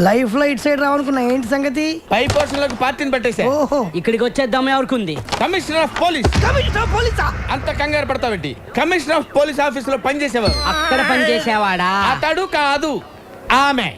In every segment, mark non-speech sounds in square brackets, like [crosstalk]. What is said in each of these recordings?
లైఫ్లో ఇటు సైడ్ రావాలనుకున్నా ఏంటి సంగతి? పై పోర్షన్లోకి పార్టీని పట్టేసా. ఓహో. ఇక్కడికి వచ్చేద్దాం ఎవరికి కమిషనర్ ఆఫ్ పోలీస్. కమిషనర్ పోలీసా? అంత కంగారు పడతావేంటి కమిషనర్ ఆఫ్ పోలీస్ ఆఫీస్లో పనిచేసేవారు. అక్కడ పని చేసేవాడా అతడు కాదు ఆమె.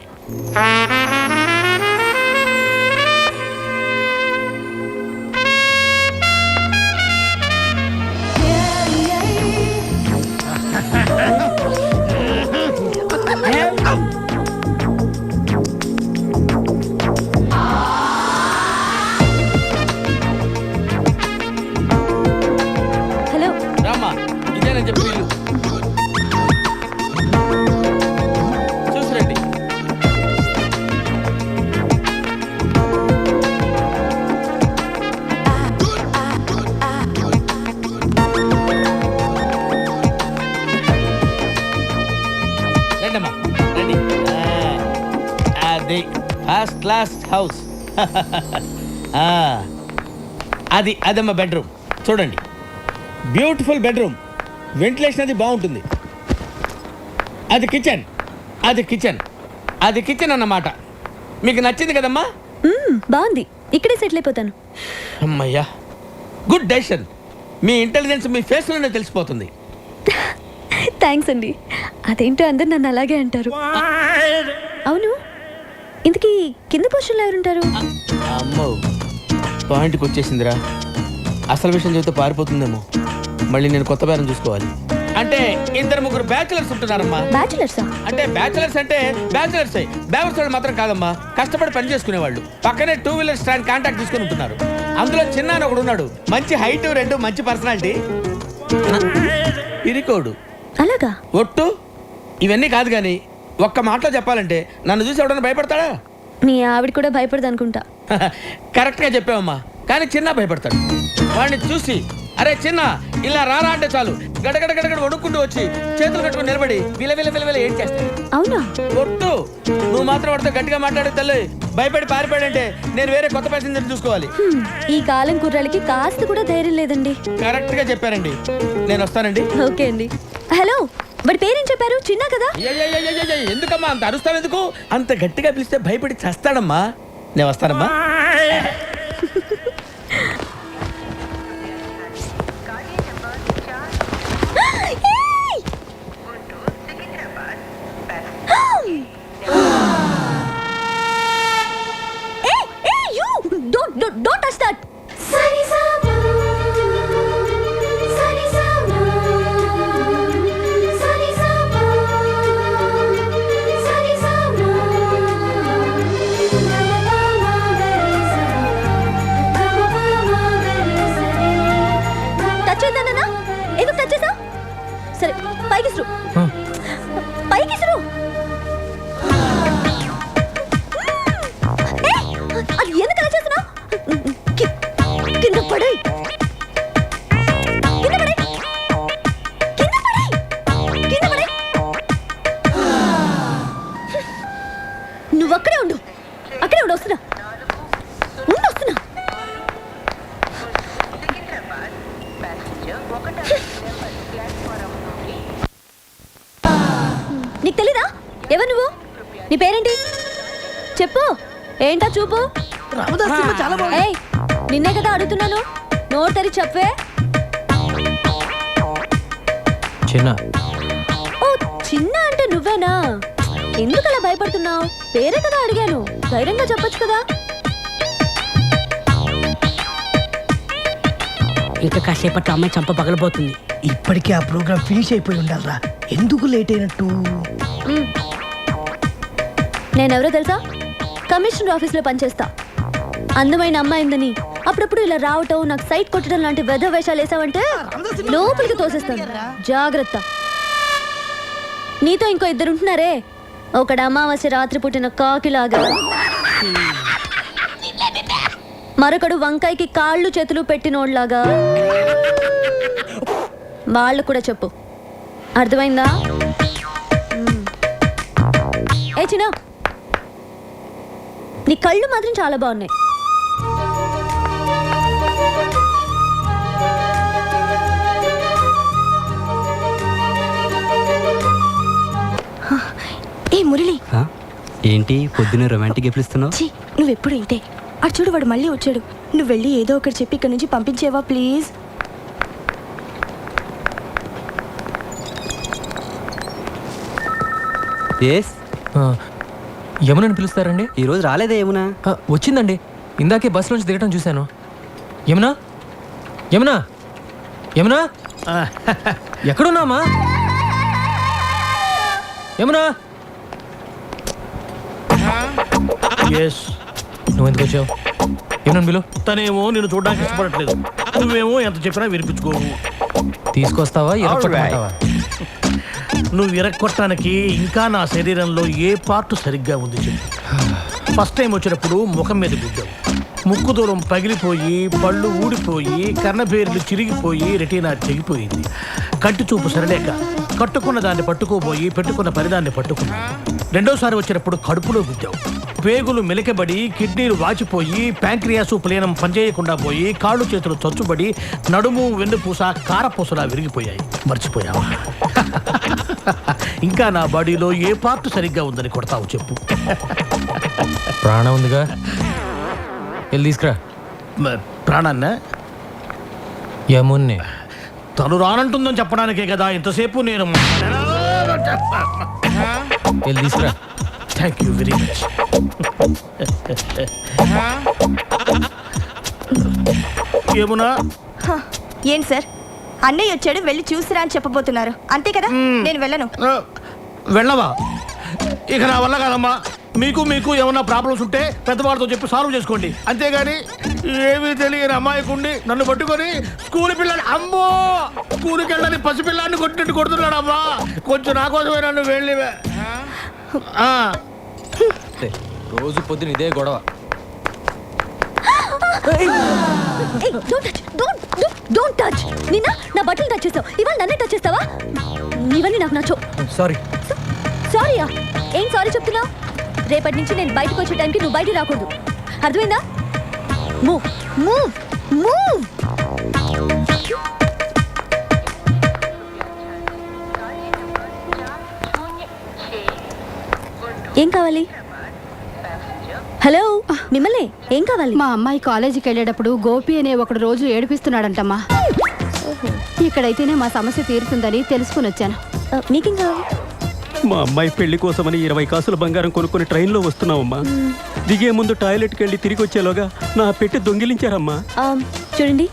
హౌస్. ఆ, అది అదమ్మా బెడ్రూమ్. చూడండి. Beautiful bedroom. వెంటిలేషన్ అది బాగుంటుంది. అది కిచెన్. అది కిచెన్. అది కిచెన్ అన్నమాట. మీకు నచ్చింది కదమ్మా? మ్మ్, బాగుంది. ఇక్కడే సెటిల్ అయిపోతాను. అమ్మయ్యా. Good decision. మీ ఇంటెలిజెన్స్ మీ ఫేస్లోనే తెలిసిపోతుంది. థ్యాంక్స్ అండి. అదేంటో అందరు నన్ను అలాగే అంటారు. అవును. ఇంతకీ కింద పొజిషన్లో ఎవరుంటారు? అమ్మో పాయింట్కి వచ్చేసిందిరా. అసలు విషయం చెబితే పారిపోతుందేమో. మళ్ళీ నేను కొత్త బేరం చూసుకోవాలి. అంటే ఇద్దరు ముగ్గురు బ్యాచులర్స్ ఉంటున్నారమ్మా. బ్యాచులర్సా అంటే బ్యాచులర్స్ అంటే బ్యాచులర్స్ బ్యాచులర్స్ వాళ్ళు మాత్రం కాదమ్మా. కష్టపడి పని చేసుకునేవాళ్ళు. పక్కనే టూ వీలర్ స్టాండ్ కాంటాక్ట్ తీసుకుని ఉంటున్నారు. అందులో చిన్న ఒకడు ఉన్నాడు. మంచి హైట్ రెండు మంచి పర్సనాలిటీ ఇరికోడు. అలాగా? ఒట్టు? ఇవన్నీ కాదు కానీ ఒక్క మాటలో చెప్పాలంటే నన్ను చూసి ఎవడన్నా భయపడతాడా? మీ ఆవిడ కూడా భయపడదు అనుకుంటా. [laughs] కరెక్ట్గా చెప్పావమ్మా. కానీ చిన్న భయపడతాడు. వాడిని చూసి అరే చిన్న ఇలా రారా అంటే చాలు. గడగడ గడగడ వణుక్కుంటూ వచ్చి చేతులు కట్టుకుని నిలబడి విల విల విల విల ఏం చేస్తాడు? అవునా? ఒట్టు! నువ్వు మాత్రం వాడితో గట్టిగా మాట్లాడే తల్లి భయపడి పారిపోయాడంటే నేను వేరే కొత్త ప్యాసింజర్ చూసుకోవాలి. హ్మ్, ఈ కాలం కుర్రాలకి కాస్త కూడా ధైర్యం లేదండి. కరెక్ట్గా చెప్పారండి. నేను వస్తానండి. ఓకే అండి. హలో! వాడి పేరేం చెప్పారు చిన్న కదా ఎందుకమ్మా అంత అరుస్తాను ఎందుకు అంత గట్టిగా పిలిస్తే భయపడి చేస్తాడమ్మా నేను వస్తానమ్మా ఏయ్! ఏయ్, ఏయ్! Don't- don't- don't touch that. చెప్పే? చిన్న. ఓ చిన్న అంటే నువ్వేనా? ఎందుకు అలా భయపడుతున్నావు? పేరే కదా అడిగాను. ధైర్యంగా చెప్పొచ్చు కదా? ఇంకా కాసేపట్లో అమ్మాయి చంప పగలబోతుంది. ఇప్పటికే ఆ ప్రోగ్రామ్ ఫినిష్ అయిపోయి ఉండాలరా. ఎందుకు లేట్ అయినట్టు. నేనెవరో తెలుసా? కమిషనర్ ఆఫీస్లో పనిచేస్తా. అందమైన అమ్మాయిందని అప్పుడప్పుడు ఇలా రావటం నాకు సైట్ కొట్టడం లాంటి వెధ వేషాలు వేసావంటే లోపలికి తోసేస్తాను. జాగ్రత్త. నీతో ఇంకో ఇద్దరు ఉంటున్నారే? ఒకడు అమావాస్య రాత్రి పుట్టిన కాకిలాగా. మరొకడు వంకాయకి కాళ్ళు చేతులు పెట్టినోడ్లాగా వాళ్ళు కూడా చెప్పు. అర్థమైందా. ఏ చిన్న నీ కళ్ళు మాత్రం చాలా బాగున్నాయి. మురళి. ఆ? ఏంటి? పొద్దున్న రొమాంటిక్ గిఫ్ట్లు ఇస్తున్నావు? ఛీ నువ్వు ఎప్పుడు ఇంతే అటు చూడు వాడు మళ్ళీ వచ్చాడు. నువ్వు వెళ్ళి ఏదో ఒకటి చెప్పి ఇక్కడ నుంచి పంపించేవా ప్లీజ్? ఎస్ ఆ, యమునని పిలుస్తారండి? ఈరోజు రాలేదే ఏమునా ఆ, వచ్చిందండి. ఇందాకే బస్ నుంచి దిగటం చూశాను. యమునా? యమునా? యమునా? ఎక్కడున్నామా? యమునా? ఎస్ నువ్వు ఎందుకు వచ్చావు? యమునని పిలు తనేమో నిన్ను చూడడానికి ఇష్టపడట్లేదు. నువ్వేమో ఎంత చెప్పినా వినిపించుకోవు తీసుకొస్తావా ఎరపట్టుకుంటావా నువ్వు విరక్కొట్టడానికి ఇంకా నా శరీరంలో ఏ పార్ట్ సరిగ్గా ఉంది చెప్పు. ఫస్ట్ టైం వచ్చినప్పుడు ముఖం మీద గుద్దావు ముక్కు దూరం పగిలిపోయి పళ్ళు ఊడిపోయి కర్ణబేర్లు చిరిగిపోయి రెటీనా తెగిపోయింది కంటి చూపు సరలేక కట్టుకున్న దాన్ని పట్టుకోబోయి పెట్టుకున్న పరిదాన్ని పట్టుకున్నా రెండోసారి వచ్చినప్పుడు కడుపులో గుద్దావు పేగులు మెలికబడి కిడ్నీలు వాచిపోయి ప్యాంక్రియాసు ప్లేనం పనిచేయకుండా పోయి కాళ్ళు చేతులు చచ్చుబడి నడుము వెన్నుపూస కారపూసలా విరిగిపోయాయి. మర్చిపోయావా? ఇంకా నా బాడీలో ఏ పార్ట్ సరిగ్గా ఉందని కొడతావు చెప్పు. ప్రాణం ఉందిగా? వెళ్ళి తీసుకురా. ప్రాణాన్న? యమున్ని తను రానంటుందని చెప్పడానికే కదా ఇంతసేపు నేను వెళ్ళి తీసుకురా. థ్యాంక్ యూ వెరీ మచ్ ఏమునా హ, ఏం సార్? అన్నయ్య వచ్చాడు వెళ్ళి చూసిరా అని చెప్పబోతున్నారు. అంతే కదా? నేను వెళ్ళను. వెళ్ళవా? ఇక నా వల్ల కాదమ్మా. మీకు మీకు ఏమన్నా ప్రాబ్లమ్స్ ఉంటే పెద్దవాళ్ళతో చెప్పి సాల్వ్ చేసుకోండి. అంతేగాని ఏమీ తెలియని అమ్మాయికుండి నన్ను పట్టుకొని స్కూల్ పిల్లని అమ్మో! స్కూల్కి వెళ్ళని పసిపిల్లాన్ని కొట్టినట్టు కొడుతున్నాడు అమ్మా కొంచెం నా కోసమే నన్ను వెళ్ళి ఆ, రోజు పొద్దున ఇదే గొడవ. Don't touch don't don't touch నిన్న నా బట్టలు టచ్ చేస్తావు ఇవాళ నన్నే టచ్ చేస్తావా? ఇవన్నీ నాకు నచ్చవు. సారీ సారీయా ఏం సారీ చెప్తున్నావు? రేపటి నుంచి నేను బయటకు వచ్చే టైంకి నువ్వు బయటికి రాకూడదు. అర్థమైందా? మూవ్ మూవ్ మూవ్ ఏం కావాలి? హలో మిమ్మల్ని ఏం కావాలి? మా అమ్మాయి కాలేజీకి వెళ్ళేటప్పుడు గోపి అనే ఒకడు రోజు ఏడిపిస్తున్నాడంటమ్మా. ఇక్కడైతేనే మా సమస్య తీరుతుందని తెలుసుకుని వచ్చాను. నీకేం కావాలి? మా అమ్మాయి పెళ్ళి కోసమని ఇరవై కాసుల బంగారం కొనుక్కొని ట్రైన్లో వస్తున్నావమ్మా. దిగే ముందు టాయిలెట్కి వెళ్ళి తిరిగి వచ్చేలోగా నా పెట్టి దొంగిలించారమ్మా. చూడండి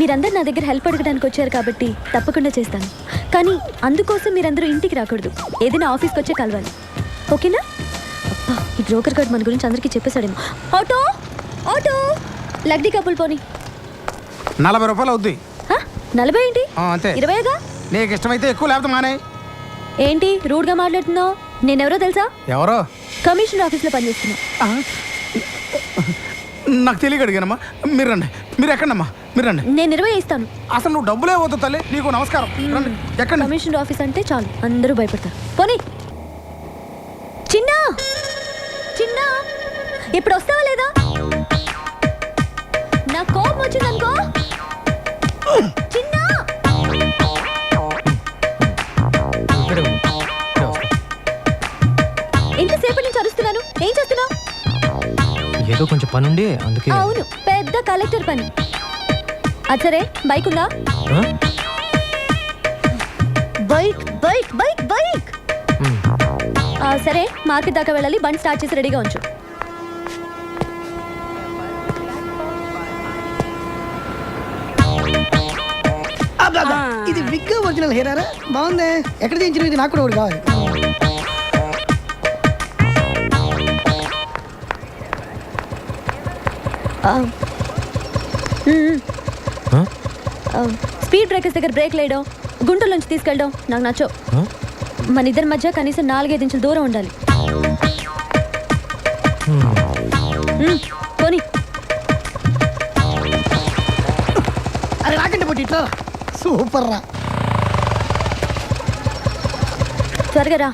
మీరందరూ నా దగ్గర హెల్ప్ అడగడానికి వచ్చారు కాబట్టి తప్పకుండా చేస్తాను. కానీ అందుకోసం మీరందరూ ఇంటికి రాకూడదు. ఏదైనా ఆఫీస్కి వచ్చే కలవాలి. ఓకేనా? ఈ బ్రోకర్ గార్డ్ మన గురించి అందరికీ చెప్పేశాడేమో. ఆటో? ఆటో? లగ్డీ కప్పులు పోని. నలభై రూపాయలు అవుద్ది. హ? నలభై ఏంటి? ఆ, అంతే. ఇరవైగా నీకు ఇష్టమైతే ఎక్కువ లేకపోతే మానే. ఏంటి? రూడ్గా మాట్లాడుతున్నావు? నేనెవరో తెలుసా? ఎవరో? కమిషనర్ ఆఫీస్లో పనిచేస్తున్నా. నాకు తెలియక అడిగానమ్మా. మీరు రండి. మీరు ఎక్కండమ్మా? మీరు రండి. నేను ఇరవై ఇస్తాను. అసలు నువ్వు డబ్బులే వద్దు తల్లి. నీకు నమస్కారం. రండి. ఎక్కండి. కమిషనర్ ఆఫీస్ అంటే చాలు. అందరూ భయపడతారు. పోనీ. ఇప్పుడు వస్తావా లేదా? నా కోపం వచ్చిందనుకో చిన్న! ఉండు. ఎంతసేపటి నుంచి అరుస్తున్నాను. ఏం చేస్తున్నావు? ఏదో కొంచెం పనుండి అందుకే. అవును పెద్ద కలెక్టర్ పని. అది సరే బైక్ ఉందా? Bike bike bike bike! సరే మార్కెట్ దాకా వెళ్ళాలి. బండి స్టార్ట్ చేసి రెడీగా ఉంచు. ఇది విగ్ ఒరిజినల్ హెయిరారా బాగుంది. ఎక్కడ చేయించిన ఇది నాకు కూడా ఒకటి కావాలి. స్పీడ్ బ్రేకర్స్ దగ్గర బ్రేక్ లేయడం గుంటల నుంచి తీసుకెళ్ళడం నాకు నచ్చవు. ఆ? మన ఇద్దరి మధ్య కనీసం నాలుగైదు ఇంచుల దూరం ఉండాలి. పోనీ. అరే రాకండి పొట్టి ఇట్లా. సూపర్ రా. త్వరగా రా.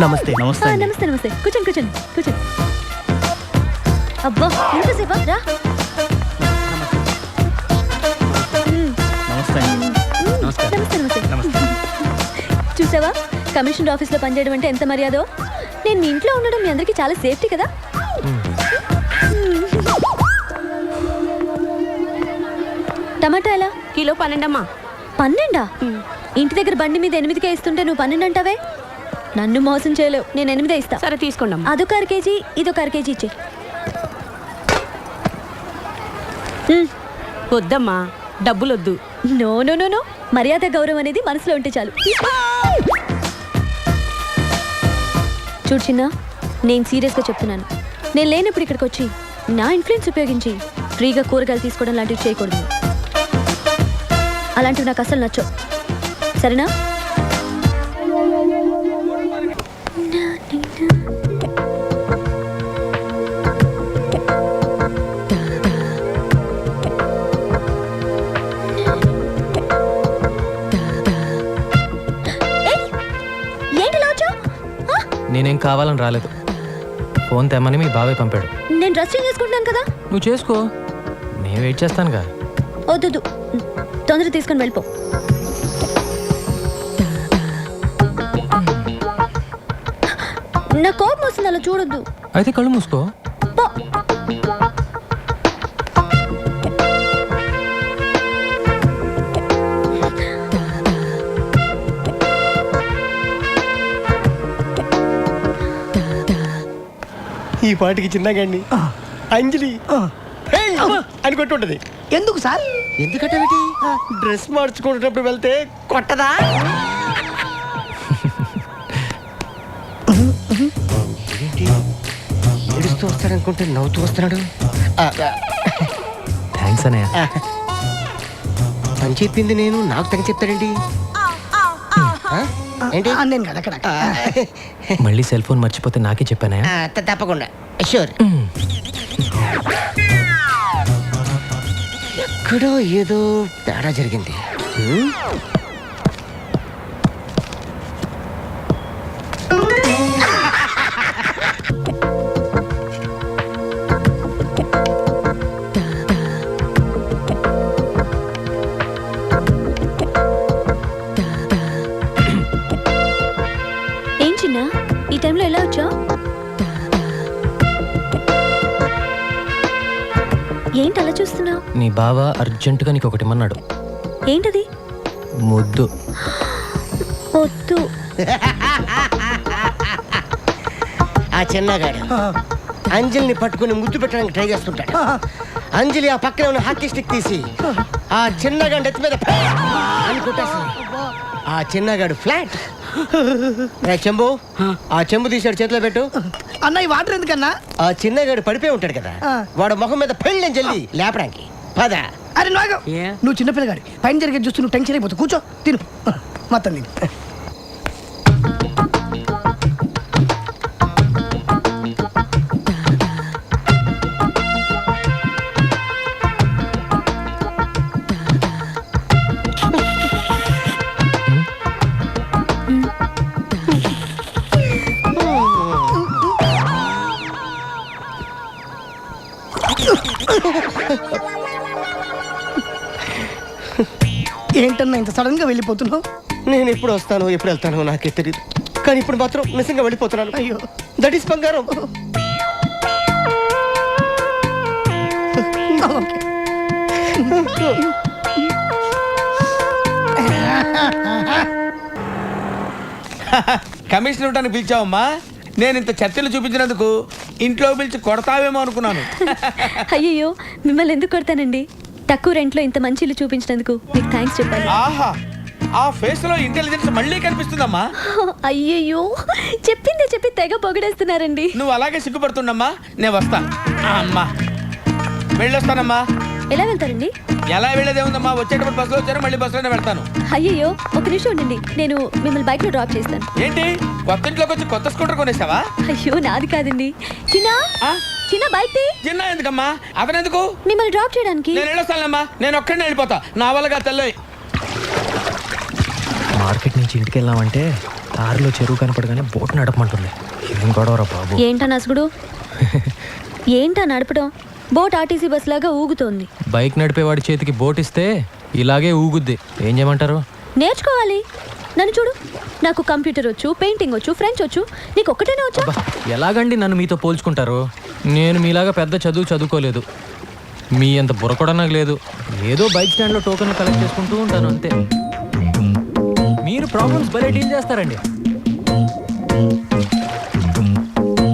నమస్తే. ఆ, నమస్తే నమస్తే. కూర్చోండి కూర్చోండి కూర్చోండి. అబ్బా ఎంతసేపా? రా. నమస్తే మ్మ్. నమస్తే నమస్తే కమిషనర్ ఆఫీస్లో పనిచేయడం అంటే ఎంత మర్యాదో? నేను మీ ఇంట్లో ఉండడం మీ అందరికీ చాలా సేఫ్టీ కదా? టమాటా ఎలా? కిలో పన్నెండమ్మా. పన్నెండా? ఇంటి దగ్గర బండి మీద ఎనిమిదికే ఇస్తుంటే నువ్వు పన్నెండు అంటావే? నన్ను మోసం చేయలేవు. నేను ఎనిమిదే ఇస్తా. సరే తీసుకోండి అమ్మా అదొక అర కేజీ ఇదొక అర కేజీ ఇచ్చే వద్దమ్మా. డబ్బులు వద్దు నో నో నో నో. మర్యాద గౌరవం అనేది మనసులో ఉంటే చాలు. చూడు చిన్న నేను సీరియస్గా చెప్తున్నాను. నేను లేనప్పుడు ఇక్కడికి వచ్చి నా ఇన్ఫ్లుయెన్స్ ఉపయోగించి ఫ్రీగా కూరగాయలు తీసుకోవడం లాంటివి చేయకూడదు. అలాంటివి నాకు అసలు నచ్చవు. సరేనా? నేనేం కావాలని రాలేదు. ఫోన్ తెమ్మని మీ బాబాయ్ పంపాడు. నేను చేంజ్ చేసుకుంటున్నాను కదా? నువ్వు చేసుకో. నేను వెయిట్ చేస్తానుగా. వద్దు తొందర తీసుకొని వెళ్ళిపో. నా కోపం వస్తుంది అలా చూడొద్దు. అయితే కళ్ళు మూసుకో. ఈ పాటికి చిన్నగండి అంజలి. అని కొట్టుంటది. ఎందుకు సార్? ఎందుకంటే డ్రెస్ మార్చుకునేటప్పుడు వెళ్తే కొట్టదా? ఏడుస్తూ వస్తాడనుకుంటే నవ్వుతూ వస్తున్నాడు. థ్యాంక్స్ అనయ్య ఆ. తను చెప్పింది నేను నాకు తగ్గ చెప్తాడేంటి? ఆ? ఏంటి? నేను కదా అక్కడ మళ్ళీ సెల్ ఫోన్ మర్చిపోతే నాకే చెప్పానయ్య తప్పకుండా. షూర్ ఎక్కడో ఏదో తేడా జరిగింది. హ్మ్? చూస్తున్నావు? నీ బావ అర్జెంటుగా నీకు ఒకటి ఇమ్మన్నాడు. ఏంటది? ముద్దు. వద్దు ఆ చిన్నగాడు. అంజలిని పట్టుకుని ముద్దు పెట్టడానికి ట్రై చేస్తుంటాడు. అంజలి ఆ పక్కన ఉన్న హాకీ స్టిక్ తీసి ఆ. చిన్నగాడు నెత్తి మీద ఫా అని కొట్టేస్తుంది ఆ చిన్నగాడు ఫ్లాట్. రే చెంబు. ఆ చెంబు తీసాడు చేతిలో పెట్టు. అన్న ఈ వాటర్ ఎందుకన్నా? ఆ చిన్నగాడు పడిపోయి ఉంటాడు కదా. వాడు మొహం మీద పెళ్ళని జల్లి లేపడానికి. పద. అరే నువ్వు చిన్నపిల్లగాడి పైన జరిగేది చూస్తూ నువ్వు టెన్షన్ అయిపోతావు కూర్చో. తిను. మొత్తం తిను ఏంటన్నా ఇంత సడన్గా వెళ్ళిపోతున్నావు? నేను ఎప్పుడు వస్తానో ఎప్పుడు వెళ్తానో నాకే తెలియదు కానీ ఇప్పుడు మాత్రం నిజంగా వెళ్ళిపోతున్నాను. అయ్యో. దట్ ఈస్ బంగారం. కమిషనర్ ఇవ్వడానికి పిలిచావమ్మా. నేను ఇంత చర్చలు చూపించినందుకు ఇంట్లో పిలిచి కొడతావేమో అనుకున్నాను. అయ్యయ్యో మిమ్మల్ని ఎందుకు కొడతానండి? తక్కువ రెంట్లో ఇంత మంచి ఇల్లు చూపించినందుకు మీకు థ్యాంక్స్ చెప్పాలి. ఆహా ఆ ఫేస్లో ఇంటెలిజెన్స్ మళ్ళీ కనిపిస్తుందమ్మా. అయ్యయ్యో చెప్పిందే చెప్పి తెగ పొగడేస్తున్నారండి. నువ్వు అలాగే సిగ్గుపడుతుండమ్మా నేను వస్తా అమ్మా వెళ్ళొస్తానమ్మా. ఎలా వెళ్తారండి? ఎలా వెళ్ళేదే ఉందమ్మా? వచ్చేటప్పుడు బస్సులో వచ్చాను మళ్ళీ బస్సులోనే వెళ్తాను. అయ్యయ్యో ఒక నిమిషం ఉండండి. నేను మిమ్మల్ని బైక్లో డ్రాప్ చేస్తాను. ఏంటి? కొత్త ఇంట్లోకి వచ్చి కొత్త స్కూటర్ కొనేసావా? అయ్యో నాది కాదండి. చిన్న? ఆ? చిన్న బైక్ తీ. చిన్న ఎందుకమ్మా? అతను ఎందుకు మిమ్మల్ని డ్రాప్ చేయడానికి. నేను వెళ్ళొస్తానమ్మా. నేను ఒక్కడిని వెళ్ళిపోతా. నా వల్లగా తెల్లయి మార్కెట్ నుంచి ఇంటికి వెళ్ళామంటే దారిలో చెరువు కనపడగానే బోట్ నడపమంటుంది. ఏం గొడవరా బాబు? ఏంటా నసుగుడు? [laughs] ఏంటా నడపడం? బోట్ ఆర్టీసీ బస్ లాగా ఊగుతోంది. బైక్ నడిపేవాడి చేతికి బోట్ ఇస్తే ఇలాగే ఊగుద్ది. ఏం చేయమంటారు? నేర్చుకోవాలి. నన్ను చూడు. నాకు కంప్యూటర్ వచ్చు పెయింటింగ్ వచ్చు ఫ్రెంచ్ వచ్చు. నీకు ఒక్కటేనే వచ్చా? ఎలాగండి నన్ను మీతో పోల్చుకుంటారు? నేను మీలాగా పెద్ద చదువు చదువుకోలేదు. మీ అంత బుర్ర కూడా నాకు లేదు. ఏదో బైక్ స్టాండ్లో టోకెన్ కలెక్ట్ చేసుకుంటూ ఉంటాను అంతే. మీరు ప్రాబ్లమ్స్ భలే డీల్ చేస్తారండి.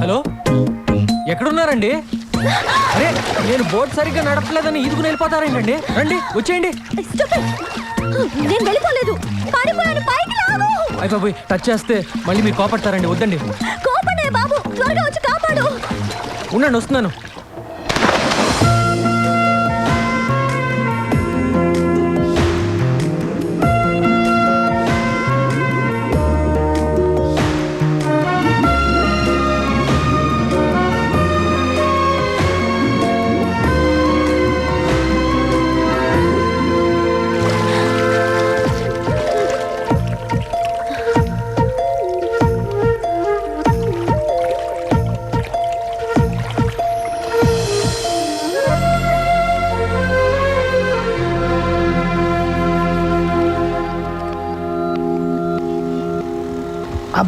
హలో? ఎక్కడున్నారండి? అరే నేను బోట్ సరిగ్గా నడపలేదని ఈదుకుని వెళ్ళిపోతారేంటండి రండి వచ్చేయండి. నేను వెళ్ళిపోలేదు. పారిపోయాను పైకి లాగు. అయిపోయి టచ్ చేస్తే మళ్ళీ మీరు కోపడతారండి వద్దండి. కోపడే బాబు త్వరగా వచ్చి కాపాడు. ఉండండి వస్తున్నాను.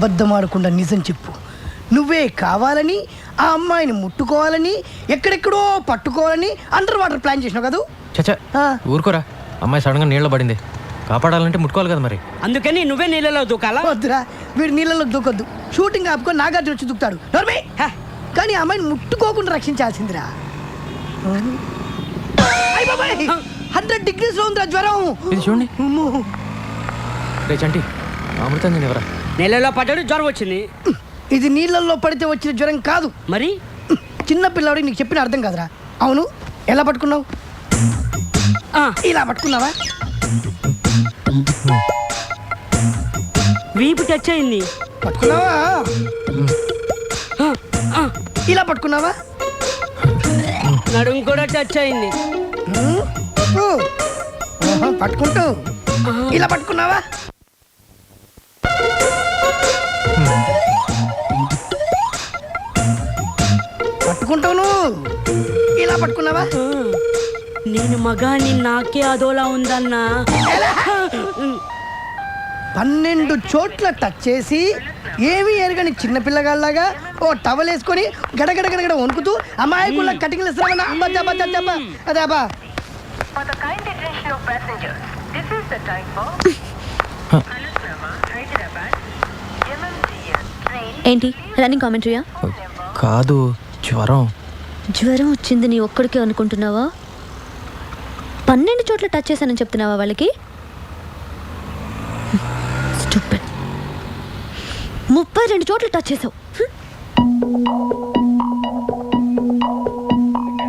అబద్ధం ఆడకుండా నిజం చెప్పు. నువ్వే కావాలని ఆ అమ్మాయిని ముట్టుకోవాలని ఎక్కడెక్కడో పట్టుకోవాలని అండర్ వాటర్ ప్లాన్ చేసినావు కదా? చచ్చా ఆ. ఊరుకోరా. అమ్మాయి సడన్గా నీళ్ళ పడింది. కాపాడాలంటే ముట్టుకోవాలి కదా మరి. అందుకని నువ్వే నీళ్ళలో దూకాలా? వద్దురా వీడు నీళ్ళలో దూకొద్దు. షూటింగ్ ఆపుకొని నాగార్జున వచ్చి దూకుతాడు. నోర్మే! కానీ ఆ అమ్మాయిని ముట్టుకోకుండా రక్షించాల్సిందిరా. హండ్రెడ్ డిగ్రీస్లో ఉందిరా జ్వరం. ఇది చూడండి. అమ్మో. రే చంటి అమృతం నేను ఎవరా? నీళ్ళలో పడ్డాడు జ్వరం వచ్చింది. ఇది నీళ్ళల్లో పడితే వచ్చిన జ్వరం కాదు. మరి? చిన్న పిల్లవాడికి నీకు చెప్పిన అర్థం కాదురా. అవును ఎలా పట్టుకున్నావు? ఇలా పట్టుకున్నావా? వీపు టచ్ అయింది. పట్టుకున్నావా? ఇలా పట్టుకున్నావా? నడుము కూడా టచ్ అయింది. పట్టుకుంటూ. ఇలా పట్టుకున్నావా? పట్టుకుంటావు ఇలా పట్టుకున్నావా? నేను మగాని నాకే అదోలా ఉందన్నా. పన్నెండు చోట్ల టచ్ చేసి ఏమీ ఎరగని చిన్న పిల్లగాళ్ళగా ఓ టవల్ వేసుకొని గడగడ గడగడ వణుకుతూ అమాయకుల కటికలు ఇస్తామన్నా అబ్బా జబ్బా జబ్బా అదే అబ్బా. For the kind attention of passengers, this is the time for Alusrama, Hyderabad, MMTS train ఏంటి రన్నింగ్ కామెంటరీయా కాదు. జ్వరం. జ్వరం వచ్చింది నీ ఒక్కడికే అనుకుంటున్నావా? పన్నెండు చోట్ల టచ్ చేశానని చెప్తున్నావా వాళ్ళకి? ముప్పై రెండు చోట్ల టచ్ చేసావు